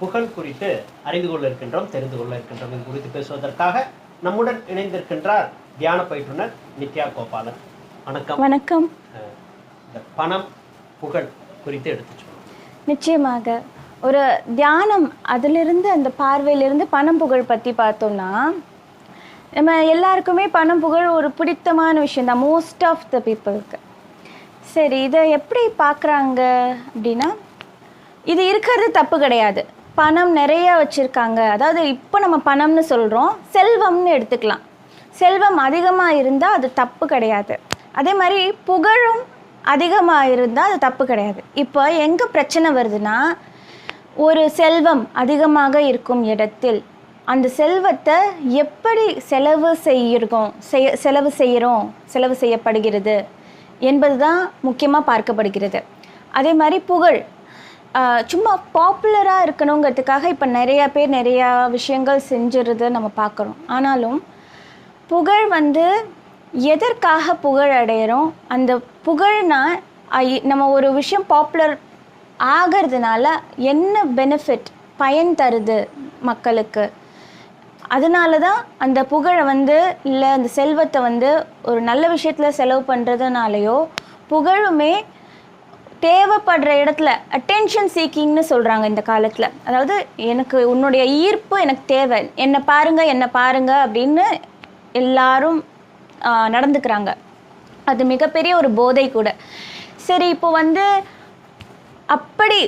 புகழ் குறித்து அறிந்து கொள்ள இருக்கின்றோம் தெரிந்து கொள்ள இருக்கின்றோம் இது குறித்து பேசுவதற்காக நம்முடன் இணைந்திருக்கின்றார் தியான பயிற்றுனர் நித்யா கோபாலன். வணக்கம். வணக்கம். இந்த பணம் புகழ் குறித்து எடுத்து நிச்சயமாக. ஒரு தியானம் அதிலிருந்து அந்த பார்வையிலிருந்து பணம் புகழ் பற்றி பார்த்தோம்னா நம்ம எல்லாருக்குமே பணம் புகழ் ஒரு பிடித்தமான விஷயம் தான். மோஸ்ட் ஆஃப் த பீப்புளுக்கு சரி இதை எப்படி பார்க்குறாங்க அப்படின்னா இது இருக்கிறது தப்பு கிடையாது. பணம் நிறைய வச்சுருக்காங்க. அதாவது இப்போ நம்ம பணம்னு சொல்கிறோம் செல்வம்னு எடுத்துக்கலாம். செல்வம் அதிகமாக இருந்தால் அது தப்பு கிடையாது. அதே மாதிரி புகழும் அதிகமாக இருந்தால் அது தப்பு கிடையாது. இப்போ எங்கே பிரச்சனை வருதுன்னா ஒரு செல்வம் அதிகமாக இருக்கும் இடத்தில் அந்த செல்வத்தை எப்படி செலவு செய்கிறோம் செய் செலவு செய்கிறோம் செலவு செய்யப்படுகிறது என்பது தான் முக்கியமாக பார்க்கப்படுகிறது. அதே மாதிரி புகழ் சும்மா பாப்புலராக இருக்கணுங்கிறதுக்காக இப்போ நிறையா பேர் நிறையா விஷயங்கள் செஞ்சுருது நம்ம பார்க்குறோம் ஆனாலும் புகழ் வந்து எதற்காக புகழ் அடையிறோம்? அந்த புகழ்னா ஐ- நம்ம ஒரு விஷயம் பாப்புலர் ஆகிறதுனால என்ன பெனிஃபிட் பயன் தருது மக்களுக்கு? அதனால தான் அந்த புகழை வந்து இல்லை அந்த செல்வத்தை வந்து ஒரு நல்ல விஷயத்தில் செலவு பண்ணுறதுனாலையோ புகழுமே தேவைப்படுற இடத்துல அட்டென்ஷன் சீக்கிங்னு சொல்கிறாங்க இந்த காலத்தில். அதாவது எனக்கு உன்னுடைய ஈர்ப்பு எனக்கு தேவை. என்னை பாருங்க என்னை பாருங்க அப்படின்னு எல்லாரும் நடந்துக்கிறாங்க. அது மிகப்பெரிய ஒரு போதை கூட. சரி இப்போ வந்து அப்படி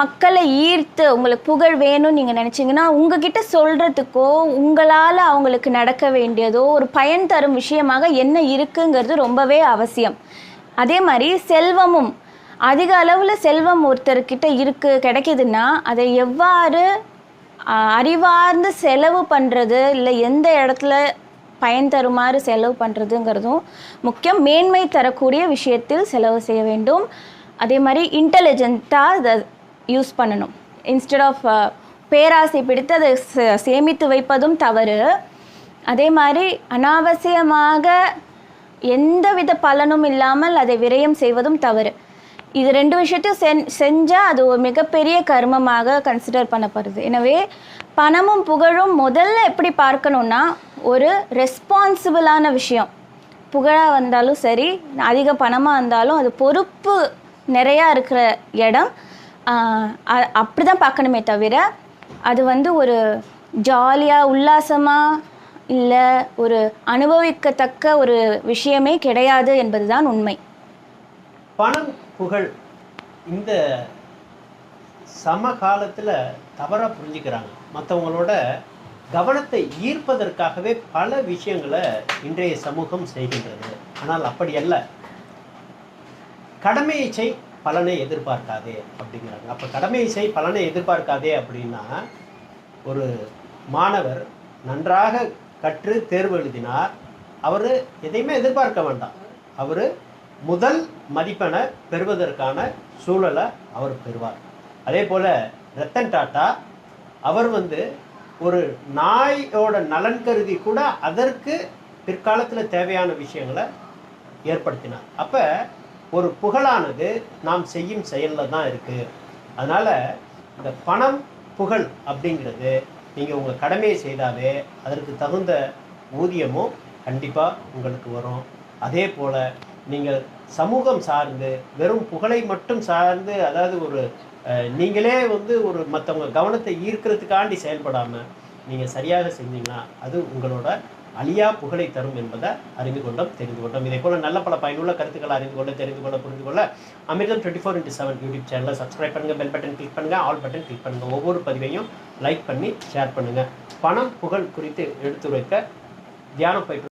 மக்களை ஈர்த்து உங்களுக்கு புகழ் வேணும்னு நீங்கள் நினச்சிங்கன்னா உங்ககிட்ட சொல்கிறதுக்கோ உங்களால் அவங்களுக்கு நடக்க வேண்டியதோ ஒரு பயன் தரும் விஷயமாக என்ன இருக்குங்கிறது ரொம்பவே அவசியம். அதே மாதிரி செல்வமும் அதிக அளவில் செல்வம் ஒருத்தர்கிட்ட இருக்குது கிடைக்குதுன்னா அதை எவ்வாறு அறிவார்ந்து செலவு பண்ணுறது இல்லை எந்த இடத்துல பயன் தருமாறு செலவு பண்ணுறதுங்கிறதும் முக்கியம். மேன்மை தரக்கூடிய விஷயத்தில் செலவு செய்ய வேண்டும். அதே மாதிரி இன்டெலிஜென்ட்டாக அதை யூஸ் பண்ணணும். இன்ஸ்டெட் ஆஃப் பேராசை பிடித்து அதை சே- சேமித்து வைப்பதும் தவறு. அதே மாதிரி அனாவசியமாக எந்தவித பலனும் இல்லாமல் அதை விரயம் செய்வதும் தவறு. இது ரெண்டு விஷயத்தையும் சென் செஞ்சால் அது ஒரு மிகப்பெரிய கர்மமாக கன்சிடர் பண்ணப்படுது. எனவே பணமும் புகழும் முதல்ல எப்படி பார்க்கணுன்னா ஒரு ரெஸ்பான்சிபிளான விஷயம். புகழாக வந்தாலும் சரி அதிக பணமாக இருந்தாலும் அது பொறுப்பு நிறையா இருக்கிற இடம். அப்படி தான் பார்க்கணுமே தவிர அது வந்து ஒரு ஜாலியாக உல்லாசமாக இல்லை ஒரு அனுபவிக்கத்தக்க ஒரு விஷயமே கிடையாது என்பதுதான் உண்மை. பணம் புகழ் இந்த சமகாலத்தில் தவறாக புரிஞ்சுக்கிறாங்க. மற்றவங்களோட கவனத்தை ஈர்ப்பதற்காகவே பல விஷயங்களை இன்றைய சமூகம் செய்கின்றது. ஆனால் அப்படி அல்ல. கடமையை செய் பலனை எதிர்பார்க்காதே அப்படிங்கிறாங்க. அப்போ கடமையை செய் பலனை எதிர்பார்க்காதே அப்படின்னா ஒரு மாணவர் நன்றாக கற்று தேர்வு எழுதினார். அவர் எதையுமே எதிர்பார்க்க வேண்டாம். அவர் முதல் மதிப்பெண்ணை பெறுவதற்கான சூழலை அவர் பெறுவார். அதே போல் ரத்தன் டாட்டா அவர் வந்து ஒரு நாயோட நலன் கருதி கூட அதற்கு பிற்காலத்தில் தேவையான விஷயங்களை ஏற்படுத்தினார். அப்போ ஒரு புகழானது நாம் செய்யும் செயலில் தான் இருக்குது அதனால் இந்த பணம் புகழ் அப்படிங்கிறது நீங்கள் உங்கள் கடமையை செய்தாலே அதற்கு தகுந்த ஊதியமும் கண்டிப்பாக உங்களுக்கு வரும். அதே போல் நீங்கள் சமூகம் சார்ந்து வெறும் புகழை மட்டும் சார்ந்து அதாவது ஒரு நீங்களே வந்து ஒரு மற்றவங்க கவனத்தை ஈர்க்கிறதுக்காண்டி செயல்படாமல் நீங்கள் சரியாக செஞ்சீங்கன்னா அது உங்களோட அழியா புகழை தரும் என்பதை அறிந்து கொண்டோம் தெரிந்து கொண்டோம். இதே போல் நல்ல பல பயனுள்ள கருத்துக்களை அறிந்து கொள்ள தெரிந்து கொள்ள புரிந்து கொள்ள Amirtham twenty four into seven YouTube சேனலை சப்ஸ்கிரைப் பண்ணுங்க பெல் பட்டன் கிளிக் பண்ணுங்கள் ஆல் பட்டன் கிளிக் பண்ணுங்கள் ஒவ்வொரு பதிவையும் லைக் பண்ணி ஷேர் பண்ணுங்கள் பணம் புகழ் குறித்து எடுத்துரைக்க தியானம் பயிற்று